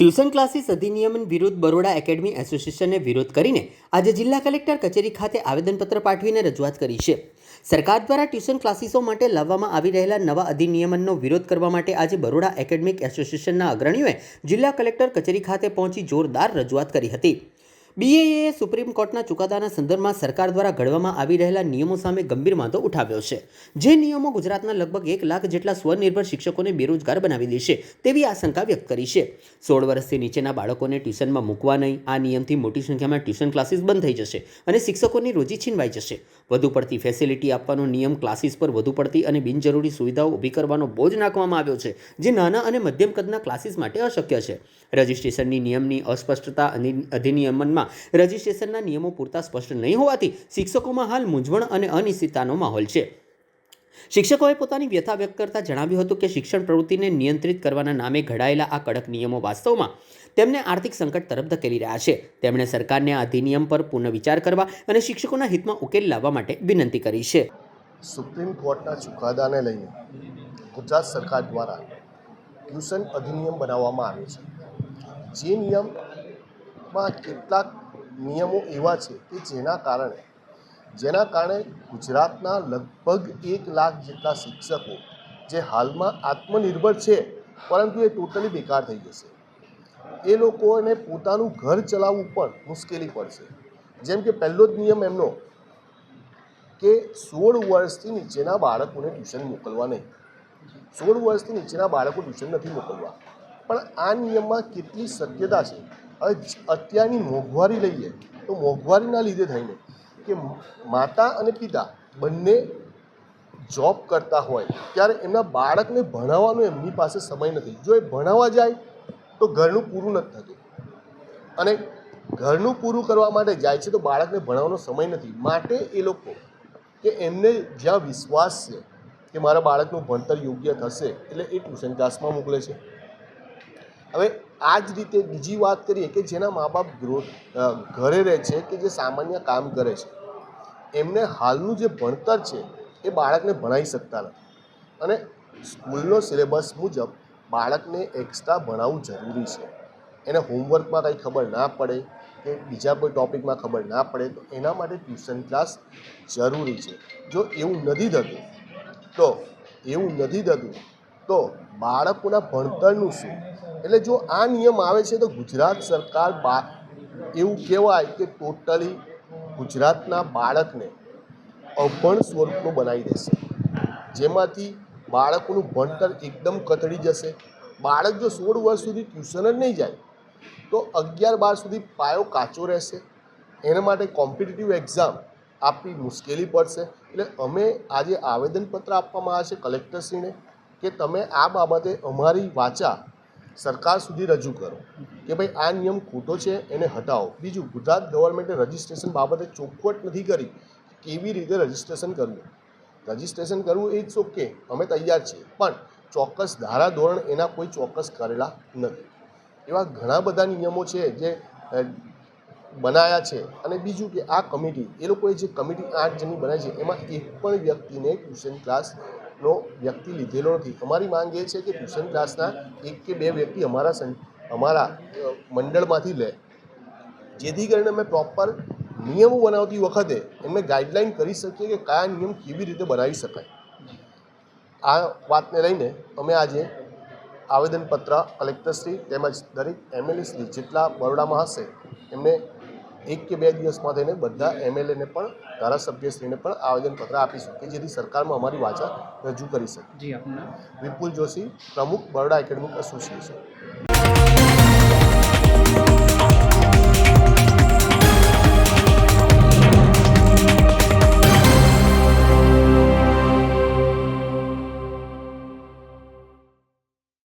Tuition classes અધિનિયમન વિરુદ્ધ Baroda academy એસોસિએશને વિરોધ કરીને આજે જિલ્લા કલેક્ટર કચેરી ખાતે આવેદનપત્ર પાઠવીને રજૂઆત કરી છે. સરકાર દ્વારા ટ્યુશન ક્લાસીસો માટે લાવવામાં આવી રહેલા નવા અધિનિયમનનો વિરોધ કરવા માટે આજે બરોડા એકેડમિક એસોસિએશનના અગ્રણીઓએ જિલ્લા કલેક્ટર કચેરી ખાતે પહોંચી જોરદાર રજૂઆત કરી હતી. બીએએ સુપ્રીમ કોર્ટના ચુકાદાના સંદર્ભમાં સરકાર દ્વારા ઘડવામાં આવી રહેલા નિયમો સામે ગંભીર વાંધો ઉઠાવ્યો છે. જે નિયમો ગુજરાતના લગભગ એક લાખ જેટલા સ્વનિર્ભર શિક્ષકોને બેરોજગાર બનાવી દેશે તેવી આશંકા વ્યક્ત કરી છે. સોળ વર્ષથી નીચેના બાળકોને ટ્યુશનમાં મૂકવા નહીં, આ નિયમથી મોટી સંખ્યામાં ટ્યુશન ક્લાસીસ બંધ થઈ જશે અને શિક્ષકોની રોજી છીનવાઈ જશે. વધુ પડતી ફેસિલિટી આપવાનો નિયમ ક્લાસીસ પર વધુ પડતી અને બિનજરૂરી સુવિધાઓ ઊભી કરવાનો બોજ નાખવામાં આવ્યો છે, જે નાના અને મધ્યમ કદના ક્લાસીસ માટે અશક્ય છે. રજિસ્ટ્રેશનની નિયમની અસ્પષ્ટતા અધિનિયમનમાં રજિસ્ટ્રેશનના નિયમો પૂરતા સ્પષ્ટ નહીં હોવાથી શિક્ષકોમાં હાલ મૂંઝવણ અને અનિશ્ચિતતાનો માહોલ છે. શિક્ષકોએ પોતાની વ્યથા વ્યક્ત કરતા જણાવ્યું હતું કે શિક્ષણ પ્રવૃત્તિને નિયંત્રિત કરવાના નામે ઘડાયેલા આ કડક નિયમો વાસ્તવમાં તેમને આર્થિક સંકટ તરફ ધકેલી રહ્યા છે. તેમણે સરકારને આ અધિનિયમ પર પુનઃવિચાર કરવા અને શિક્ષકોના હિતમાં ઉકેલ લાવવા માટે વિનંતી કરી છે. સુપ્રીમ કોર્ટના ચુકાદાને લઈને ગુજરાત સરકાર દ્વારા ટ્યુશન અધિનિયમ બનાવવામાં આવ્યો છે. જે નિયમમાં કેટલાક નિયમો એવા છે કે જેના કારણે જેના કારણે ગુજરાતના લગભગ એક લાખ જેટલા શિક્ષકો જે હાલમાં આત્મનિર્ભર છે, પરંતુ એ ટોટલી બેકાર થઈ જશે. એ લોકોને પોતાનું ઘર ચલાવવું પણ મુશ્કેલી પડશે. જેમ કે પહેલો જ નિયમ એમનો કે સોળ વર્ષથી નીચેના બાળકોને ટ્યુશન મોકલવા નહીં. સોળ વર્ષથી નીચેના બાળકો ટ્યુશન નથી મોકલવા. પણ આ નિયમમાં કેટલી શક્યતા છે? અત્યારની મોંઘવારી લઈએ તો મોંઘવારીના લીધે થઈને કે માતા અને પિતા બંને જોબ કરતા હોય ત્યારે એમના બાળકને ભણાવવાનો એમની પાસે સમય નથી. જો એ ભણાવવા જાય તો ઘરનું પૂરું નથી થતું. અને ઘરનું પૂરું કરવા માટે જાય છે તો બાળકને ભણાવવાનો સમય નથી. માટે એ લોકો કે એમને જ્યાં વિશ્વાસ છે કે મારા બાળકનું ભણતર યોગ્ય થશે એટલે એ ટ્યુશન ક્લાસમાં મોકલે છે. હવે આ જ રીતે બીજી વાત કરીએ કે જેના મા બાપ ઘરે રહે છે કે જે સામાન્ય કામ કરે છે, એમને હાલનું જે ભણતર છે એ બાળકને ભણાવી શકતા નથી. અને સ્કૂલનો સિલેબસ મુજબ બાળકને એક્સ્ટ્રા ભણાવવું જરૂરી છે. એને હોમવર્કમાં કંઈ ખબર ના પડે કે બીજા કોઈ ટૉપિકમાં ખબર ના પડે તો એના માટે ટ્યુશન ક્લાસ જરૂરી છે. જો એવું નથી થતું, તો એવું નથી થતું, તો બાળકોના ભણતરનું શું? એટલે જો આ નિયમ આવે છે, તો ગુજરાત સરકાર બા, એવું કહેવાય કે ટોટલી ગુજરાતના બાળકને અભણ સ્વરૂપનું બનાવી દેશે. જેમાંથી બાળકોનું ભણતર એકદમ કથળી જશે. બાળક જો સોળ વર્ષ સુધી ટ્યુશન જ નહીં જાય, તો અગિયાર બાર સુધી પાયો કાચો રહેશે. એના માટે કોમ્પિટિટિવ એક્ઝામ આપવી મુશ્કેલી પડશે. એટલે અમે આજે આવેદનપત્ર આપવામાં આવે છે કલેક્ટરશ્રીને કે તમે આ બાબતે અમારી વાચા સરકાર સુધી રજૂ કરો કે ભાઈ આ નિયમ ખોટો છે, એને હટાવો. બીજું, ગુજરાત ગવર્મેન્ટે રજિસ્ટ્રેશન બાબતે ચોખવટ નથી કરી કેવી રીતે રજિસ્ટ્રેશન કરવું. રજિસ્ટ્રેશન કરવું એ જ ઓકે, અમે તૈયાર છીએ, પણ ચોક્કસ ધારા ધોરણ એના કોઈ ચોક્કસ કરેલા નથી. એવા ઘણા બધા નિયમો છે જે બનાવ્યા છે. અને બીજું કે આ કમિટી, એ લોકોએ જે કમિટી આઠ જણની બનાવી છે, એમાં એક પણ વ્યક્તિને ટ્યુશન ક્લાસનો વ્યક્તિ લીધેલો નથી. અમારી માંગ એ છે કે ટ્યુશન ક્લાસના એક કે બે વ્યક્તિ અમારા અમારા મંડળમાંથી લે. જેથી કરીને અમે પ્રોપર નિયમો બનાવતી વખતે એમને ગાઈડલાઈન કરી શકીએ કે કયા નિયમ કેવી રીતે બનાવી શકાય. આ વાતને લઈને અમે આજે આવેદનપત્ર કલેક્ટરશ્રી તેમજ દરેક એમએલએશ્રી જેટલા બરોડામાં હશે એમને એક કે બે દિવસમાં થઈને બધા એમએલએને પણ ધારાસભ્યશ્રીને પણ આવેદનપત્ર આપીશું કે જેથી સરકારમાં અમારી વાચા રજૂ કરી શકે. વિપુલ જોશી પ્રમુખ બરોડા એકેડેમિક એસોસિએશન.